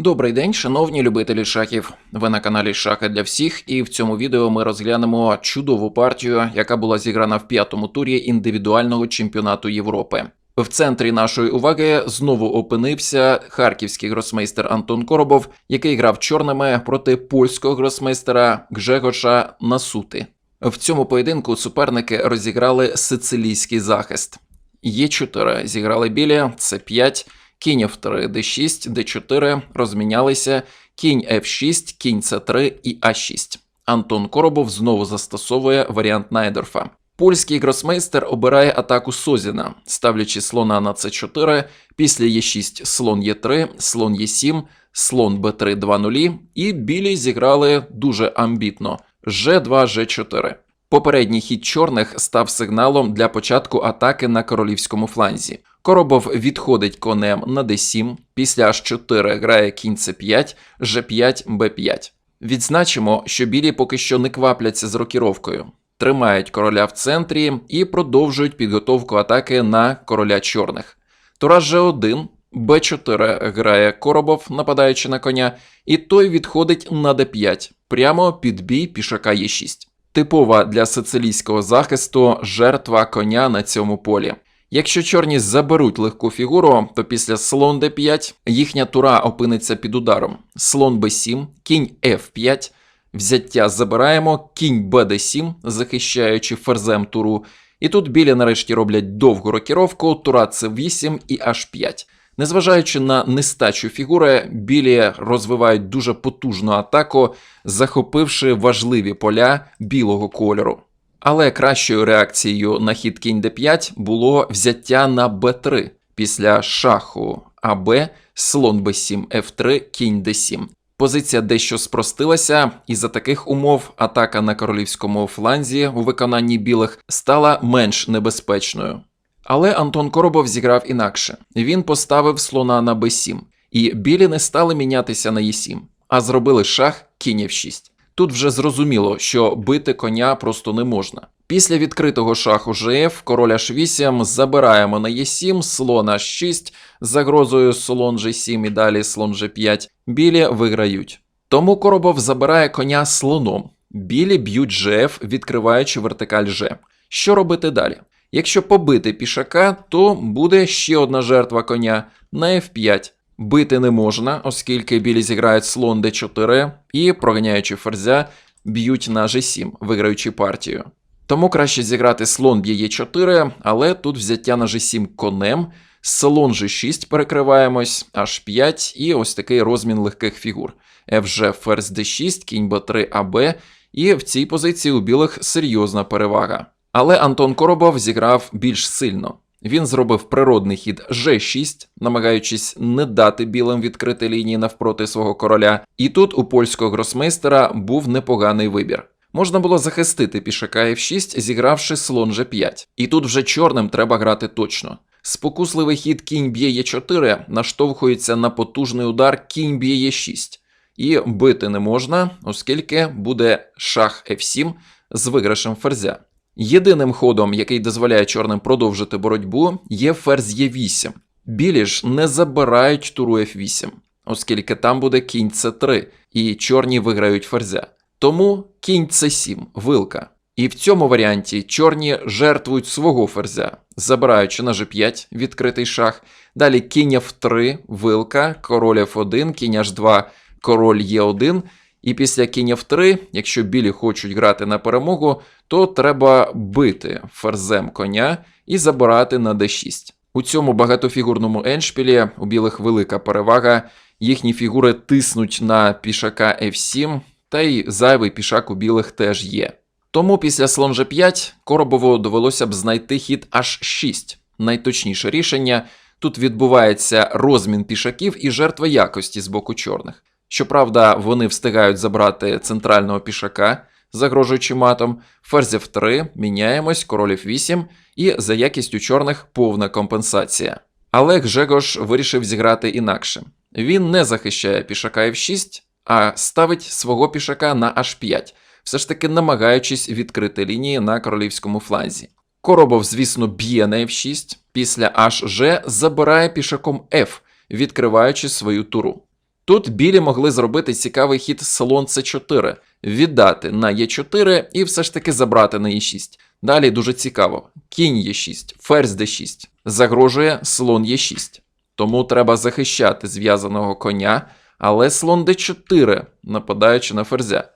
Добрий день, шановні любителі шахів. Ви на каналі Шахи для всіх, і в цьому відео ми розглянемо чудову партію, яка була зіграна в п'ятому турі індивідуального чемпіонату Європи. В центрі нашої уваги знову опинився харківський гросмейстер Антон Коробов, який грав чорними проти польського гросмейстера Гжегоша Насути. В цьому поєдинку суперники розіграли сицилійський захист. Є4 зіграли білі, С5, кінь F3, D6, D4 розмінялися, кінь F6, кінь C3 і А6. Антон Коробов знову застосовує варіант Найдорфа. Польський гросмейстер обирає атаку Созіна, ставлячи слона на С4, після Е6 слон Е3, слон Е7, слон Б3 2-0, і білі зіграли дуже амбітно Ж2, Ж4. Попередній хід чорних став сигналом для початку атаки на королівському фланзі. Коробов відходить конем на d7, після h4 грає кінь c5, g5, b5. Відзначимо, що білі поки що не квапляться з рокіровкою, тримають короля в центрі і продовжують підготовку атаки на короля чорних. Тура g1, b4 грає Коробов, нападаючи на коня, і той відходить на d5, прямо під бій пішака e6. Типова для сицилійського захисту жертва коня на цьому полі. Якщо чорні заберуть легку фігуру, то після слон d5 їхня тура опиниться під ударом. Слон b7, кінь f5, взяття забираємо, кінь bd7, захищаючи ферзем туру. І тут білі нарешті роблять довгу рокіровку, тура c8 і h5. Незважаючи на нестачу фігури, білі розвивають дуже потужну атаку, захопивши важливі поля білого кольору. Але кращою реакцією на хід кінь d5 було взяття на b3 після шаху АБ, слон b7, f3, кінь d7. Позиція дещо спростилася, і за таких умов атака на королівському фланзі у виконанні білих стала менш небезпечною. Але Антон Коробов зіграв інакше. Він поставив слона на b7, і білі не стали мінятися на e7, а зробили шах кінь f6. Тут вже зрозуміло, що бити коня просто не можна. Після відкритого шаху ЖФ, король H8 забираємо на Е7, слон H6, загрозою слон G7 і далі слон G5. Білі виграють. Тому Коробов забирає коня слоном. Білі б'ють ЖФ, відкриваючи вертикаль Ж. Що робити далі? Якщо побити пішака, то буде ще одна жертва коня на F5. Бити не можна, оскільки білі зіграють слон d4 і, проганяючи ферзя, б'ють на g7, виграючи партію. Тому краще зіграти слон б'є 4 але тут взяття на g7 конем, слон g6 перекриваємось, h5 і ось такий розмін легких фігур. FG ферзь d6, кінь b3 АБ, і в цій позиції у білих серйозна перевага. Але Антон Коробов зіграв більш сильно. Він зробив природний хід G6, намагаючись не дати білим відкрити лінії навпроти свого короля, і тут у польського гросмейстера був непоганий вибір. Можна було захистити пішака F6, зігравши слон G5. І тут вже чорним треба грати точно. Спокусливий хід кінь б'є Е4 наштовхується на потужний удар кінь б'є Е6. І бити не можна, оскільки буде шах F7 з виграшем ферзя. Єдиним ходом, який дозволяє чорним продовжити боротьбу, є ферзь Е8. Білі ж не забирають туру F8, оскільки там буде кінь С3, і чорні виграють ферзя. Тому кінь С7, вилка. І в цьому варіанті чорні жертвують свого ферзя, забираючи на G5 відкритий шах. Далі кінь F3, вилка, король F1, кінь H2, король Е1. І після кінь F3, якщо білі хочуть грати на перемогу, то треба бити ферзем коня і забирати на d6. У цьому багатофігурному еншпілі у білих велика перевага, їхні фігури тиснуть на пішака F7, та й зайвий пішак у білих теж є. Тому після слон G5 Коробову довелося б знайти хід H6. Найточніше рішення тут відбувається розмін пішаків і жертва якості з боку чорних. Щоправда, вони встигають забрати центрального пішака, загрожуючи матом, ферзь F3, міняємось, король F8, і за якістю чорних повна компенсація. Але Гжегош вирішив зіграти інакше. Він не захищає пішака F6, а ставить свого пішака на H5, все ж таки намагаючись відкрити лінії на королівському фланзі. Коробов, звісно, б'є на F6, після HG забирає пішаком F, відкриваючи свою туру. Тут білі могли зробити цікавий хід слон С4, віддати на Е4 і все ж таки забрати на Е6. Далі дуже цікаво. Кінь Е6, ферзь Д6. Загрожує слон Е6. Тому треба захищати зв'язаного коня, але слон Д4, нападаючи на ферзя.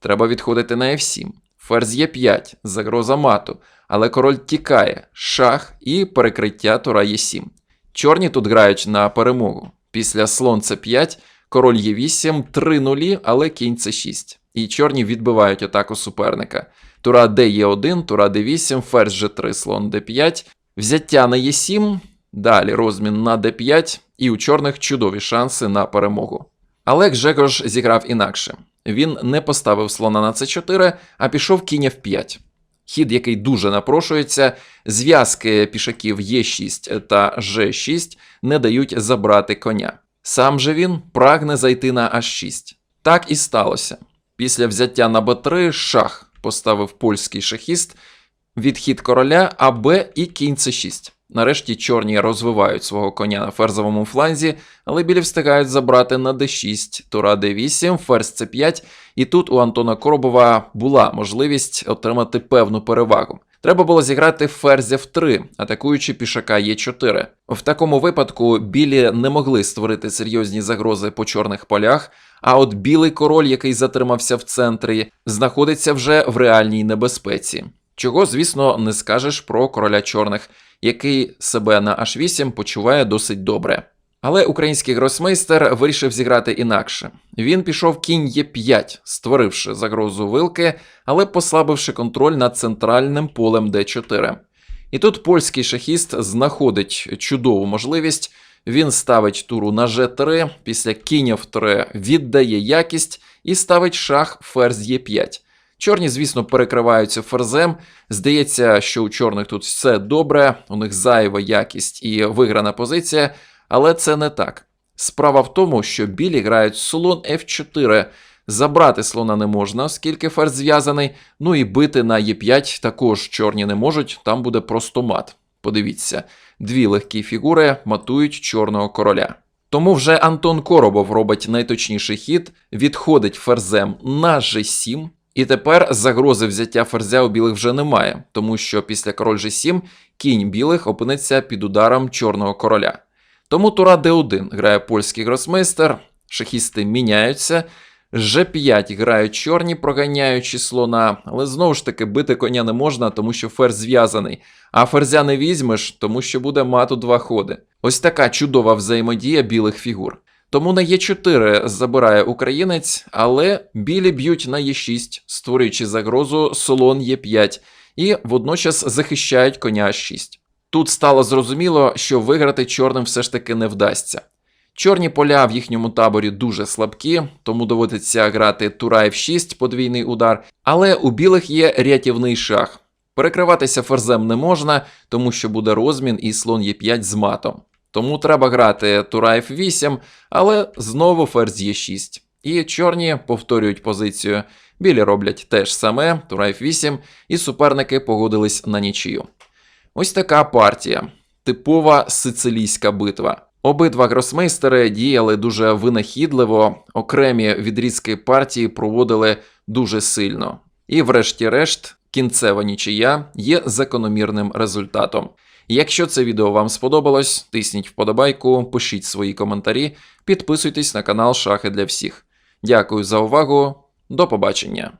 Треба відходити на F7. Ферзь Е5, загроза мату, але король тікає, шах і перекриття тура Е7. Чорні тут грають на перемогу. Після слон С5, король Е8, 3 нулі, але кінь С6. І чорні відбивають атаку суперника. Тура Д Е1, тура Д8, ферзь Ж3, слон Д5, взяття на Е7, далі розмін на Д5, і у чорних чудові шанси на перемогу. Але Гжегош зіграв інакше. Він не поставив слона на С4, а пішов кінь F5. Хід, який дуже напрошується, зв'язки пішаків Е6 та Ж6 не дають забрати коня. Сам же він прагне зайти на H6. Так і сталося. Після взяття на Б3 шах поставив польський шахіст, відхід короля АБ і кінь С6. Нарешті чорні розвивають свого коня на ферзовому фланзі, але білі встигають забрати на d6, тура d8, ферзь c5, і тут у Антона Коробова була можливість отримати певну перевагу. Треба було зіграти ферзя в 3, атакуючи пішака Е4. В такому випадку білі не могли створити серйозні загрози по чорних полях, а от білий король, який затримався в центрі, знаходиться вже в реальній небезпеці. Чого, звісно, не скажеш про короля чорних, який себе на H8 почуває досить добре. Але український гросмейстер вирішив зіграти інакше. Він пішов кінь Е5, створивши загрозу вилки, але послабивши контроль над центральним полем Д4. І тут польський шахіст знаходить чудову можливість. Він ставить туру на Ж3, після кінь F3 віддає якість і ставить шах ферзь Е5. Чорні, звісно, перекриваються ферзем. Здається, що у чорних тут все добре, у них зайва якість і виграна позиція, але це не так. Справа в тому, що білі грають слон F4. Забрати слона не можна, оскільки ферзь зв'язаний. Ну і бити на Е5 також чорні не можуть, там буде просто мат. Подивіться, дві легкі фігури матують чорного короля. Тому вже Антон Коробов робить найточніший хід, відходить ферзем на G7, і тепер загрози взяття ферзя у білих вже немає, тому що після король G7 кінь білих опиниться під ударом чорного короля. Тому тура d1 грає польський гросмейстер, шахісти міняються. G5 грають чорні, проганяючи слона, але знову ж таки бити коня не можна, тому що ферзь зв'язаний. А ферзя не візьмеш, тому що буде мату два ходи. Ось така чудова взаємодія білих фігур. Тому на Е4 забирає українець, але білі б'ють на Е6, створюючи загрозу слон Е5, і водночас захищають коня H6. Тут стало зрозуміло, що виграти чорним все ж таки не вдасться. Чорні поля в їхньому таборі дуже слабкі, тому доводиться грати тура F6, подвійний удар, але у білих є рятівний шах. Перекриватися ферзем не можна, тому що буде розмін і слон Е5 з матом. Тому треба грати тура F8, але знову ферзь Е6. І чорні повторюють позицію. Білі роблять те ж саме, тура F8, і суперники погодились на нічию. Ось така партія. Типова сицилійська битва. Обидва гросмейстери діяли дуже винахідливо, окремі відрізки партії проводили дуже сильно. І, врешті-решт, кінцева нічия є закономірним результатом. Якщо це відео вам сподобалось, тисніть вподобайку, пишіть свої коментарі, підписуйтесь на канал Шахи для всіх. Дякую за увагу, до побачення!